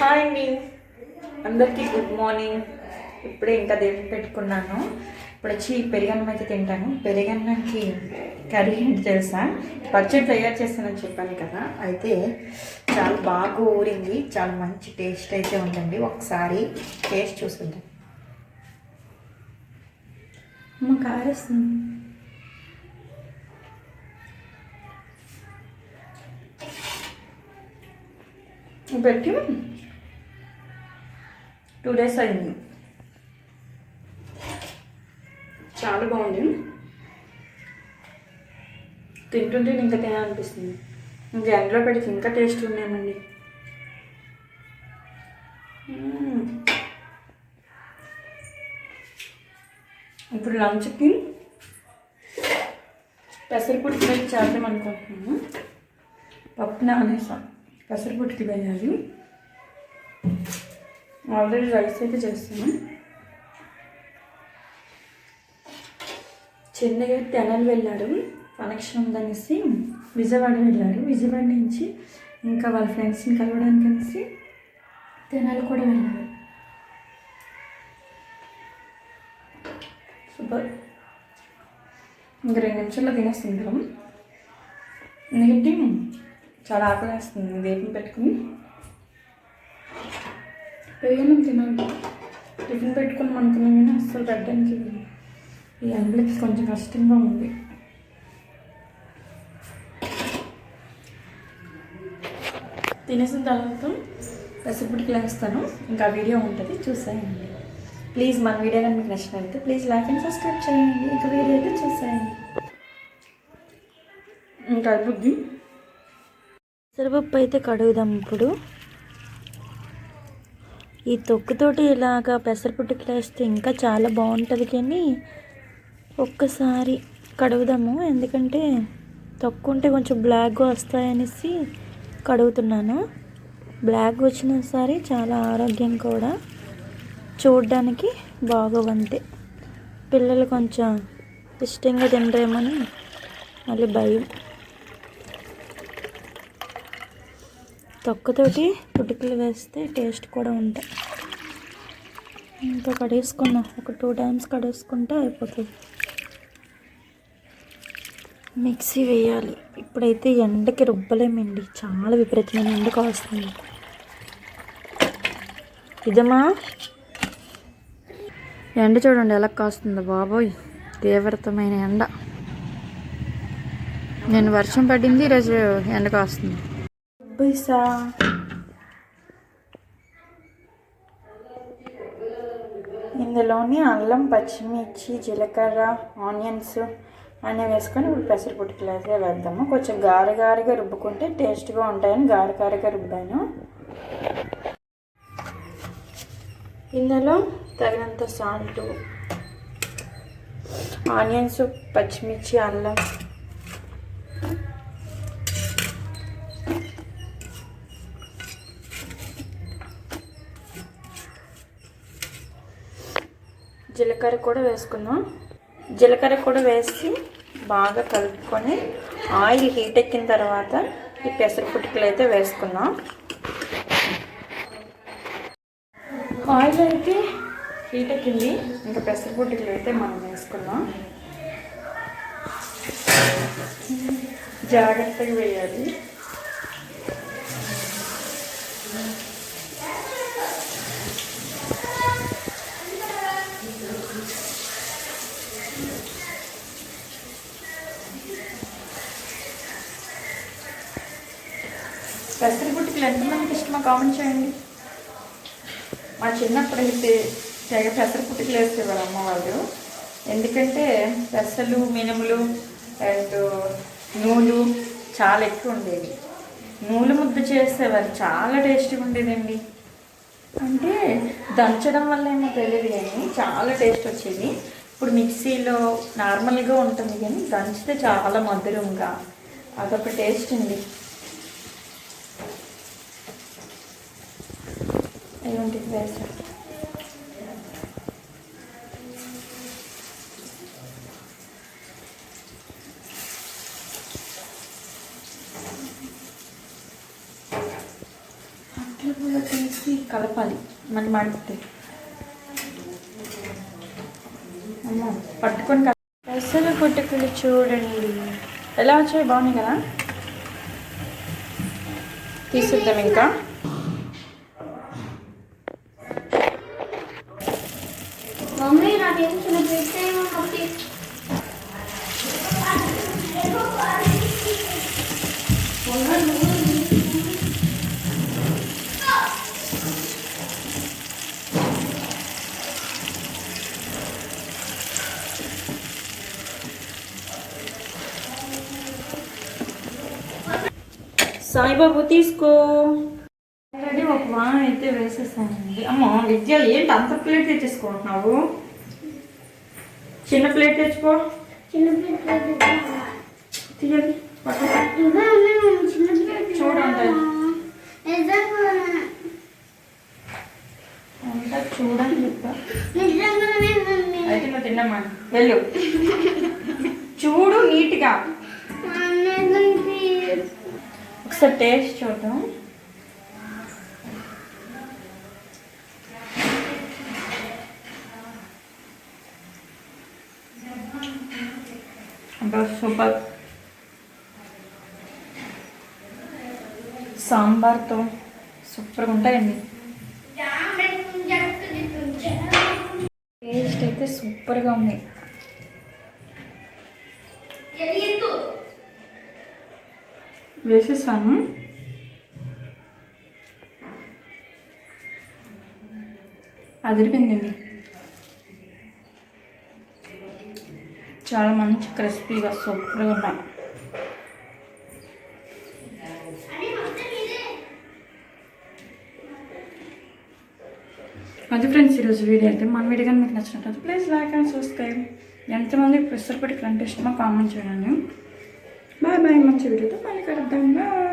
Hi అండి. అందరికీ good morning. ఇప్పుడే ఇంకా దేవుడు పెట్టుకున్నాను. ఇప్పుడు వచ్చి పెరుగన్నం అయితే తింటాను. పెరుగన్నంకి కర్రీ ఏంటి తెలుసా? పచ్చడి తయారు చేస్తానని చెప్పాను కదా. అయితే చాలా బాగా ఊరింది. చాలా మంచి టేస్ట్ అయితే ఉంటుంది ఒకసారి టేస్ట్ చూసుకుంటాం అమ్మ కారేస్తుంది. పెట్టి. టూ డేస్ అయింది. చాలా బాగుంది. తింటుంటే ఇంకా తినాలనిపిస్తుంది ఇంకా ఎండలో పెడితే ఇంకా టేస్ట్ ఉన్నాయండి ఇప్పుడు లంచ్కి పెసరపొడి ఫ్రై చేద్దాం అనుకుంటున్నాను. పప్పు నానేసాం. పెసరపొడికి వేయాలి. ఆల్రెడీ రైస్ అయితే చేస్తాను చెన్నై తెనాలి వెళ్ళాడు కనెక్షన్ ఉందనేసి విజయవాడ వెళ్ళాడు విజయవాడ నుంచి ఇంకా వాళ్ళ ఫ్రెండ్స్ని కలవడానికి కలిసి తెనాలి కూడా వెళ్ళాడు సూపర్. ఇంకా రెండు నిమిషాల్లో తినేస్తుంటాం ఎందుకంటే చాలా ఆకలి వేస్తుంది వేపిని పెట్టుకుని. పెరిగానం తినాలి టిఫిన్ పెట్టుకుని అనుకున్నాం కానీ అస్సలు పెట్టడానికి ఈ ఎండలకి కొంచెం కష్టంగా ఉంది. తినేసిన తర్వాత పెసరపుడికి లేస్తాను. ఇంకా వీడియో ఉంటుంది చూసేయండి. ప్లీజ్ మన వీడియో కానీ మీకు నచ్చినట్లయితే ప్లీజ్ లైక్ అండ్ సబ్స్క్రైబ్ చేయండి. ఇంకా వీడియో అయితే చూసేయండి. ఇంకా అయిపోద్ది. సరిపప్పు అయితే కడుగుదాం ఇప్పుడు. ఈ తొక్కుతోటి ఇలాగా పెసరపట్టుకు వేస్తే ఇంకా చాలా బాగుంటుంది కానీ ఒక్కసారి కడుగుదాము. ఎందుకంటే తొక్కు ఉంటే కొంచెం బ్లాక్గా వస్తాయనేసి కడుగుతున్నాను. బ్లాక్ వచ్చిన సరే చాలా ఆరోగ్యం కూడా. చూడడానికి బాగోవంతే. పిల్లలు కొంచెం ఇష్టంగా తినరేమని మళ్ళీ భయం. తొక్కతోటి పుట్టుకలు వేస్తే టేస్ట్ కూడా ఉంటాయి. ఇంకా కడేసుకున్నా. ఒక టూ టైమ్స్ కడేసుకుంటే అయిపోతుంది. మిక్సీ వేయాలి. ఇప్పుడైతే ఎండకి రుబ్బలేమండి. చాలా విపరీతమైన ఎండ కాస్తుంది. ఇదమ్మా. ఎండ చూడండి ఎలా కాస్తుందో బాబోయ్. తీవ్రతమైన ఎండ. నేను వర్షం పడింది ఈరోజు ఎండ కాస్తుంది. పైసా ఇందులోని అల్లం పచ్చిమిర్చి జీలకర్ర ఆనియన్స్ అన్నీ వేసుకొని ఇప్పుడు పెసరపొట్టు అయితే వేద్దాము. కొంచెం గారగారిగా రుబ్బుకుంటే టేస్ట్గా ఉంటాయని గారగారిగా రుబ్బాను. ఇందులో తగినంత సాల్ట్ ఆనియన్స్ పచ్చిమిర్చి అల్లం జీలకర్ర కూడా వేసుకుందాం. జీలకర్ర కూడా వేసి బాగా కలుపుకొని ఆయిల్ హీట్ ఎక్కిన తర్వాత ఈ పెసర పుట్టుకలు అయితే వేసుకుందాం. ఆయిల్ అయితే హీట్ ఎక్కింది. ఇంకా పెసర పుట్టుకలు అయితే మనం వేసుకుందాం. జాగ్రత్తగా వేయాలి. పెసర గుట్టికలు ఎంతమందికి ఇష్టమో కామెంట్ చేయండి. మా చిన్నప్పుడు అయితే తెగ పెసర పుట్టుకలు వేసేవారు అమ్మవాళ్ళు ఎందుకంటే పెసలు మినుములు అండ్ నూలు చాలా ఎక్కువ ఉండేవి. నూలు ముద్ద చేసేవారు చాలా టేస్టీగా ఉండేదండి. అంటే దంచడం వల్ల ఏమో తెలియదు కానీ చాలా టేస్ట్ వచ్చేది. ఇప్పుడు మిక్సీలో నార్మల్గా ఉంటుంది కానీ దంచితే చాలా మధురంగా అదొక టేస్ట్ అండి. ఏమిటి వేసా ఇట్లా తీసి కలపాలి. మరి మడితే పట్టుకొని పెసర పుట్టుకలు చూడండి. ఎలా వచ్చాయి? బాగున్నాయి కదా? తీసిద్దాం ఇంకా. మమ్మీ నాకేం చిన్న పెట్టేమో మమ్మీ సాయిబాబు తీసుకో ఆల్రెడీ ఒక వారం అయితే వేసేసానండి అమ్మ విద్య ఏంటి అంత ప్లేట్ తెచ్చేసుకుంటున్నావు చిన్న ప్లేట్ తెచ్చుకో. చిన్న ప్లేట్ ప్లేట్ చూడండి. చూడండి అయితే నువ్వు తిన్నమ్మా. వెళ్ళు. చూడు నీట్గా. ఒకసారి టేస్ట్ చూద్దాం. అబ్బా సూపర్. సాంబార్తో సూపర్గా ఉంటాయండి. టేస్ట్ అయితే సూపర్గా ఉంది. వేసేసాను. అదిరిపోయిందండి. చాలా మంచి క్రిస్పీగా సూపర్గా ఉన్నాయి. అది ఫ్రెండ్స్ ఈరోజు వీడియో అయితే మన వీడియో కానీ మీకు నచ్చినట్టు ప్లీజ్ లైక్ అండ్ సబ్స్క్రైబ్ ఎంతమంది ప్రెషర్ పెట్టి అంటే ఇష్టమో కామెంట్ చేయండి. బాయ్ బాయ్ మంచి వీడియోతో మళ్ళీ కలుద్దాం. బాయ్